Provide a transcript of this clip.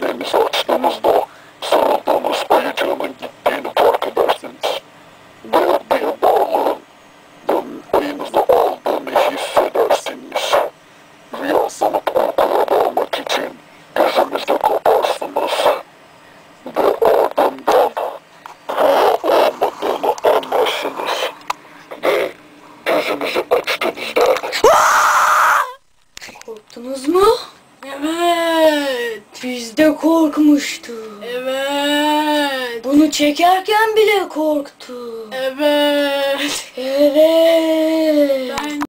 gözlerinizi açtığınızda sarıldığınız ayıcığının gittiğini fark edersiniz. Ve bir bağlığın ayınızda aldığını hissedersiniz. Rüyasını korkuya dalmak için gözünüzü kaparsınız. Ve ardından rüya olmadığını anlarsınız. Ve gözünüzü açtığınızda... Korktunuz mu? Evet. Biz de korkmuştuk. Evet. Bunu çekerken bile korktuk. Evet. Ee,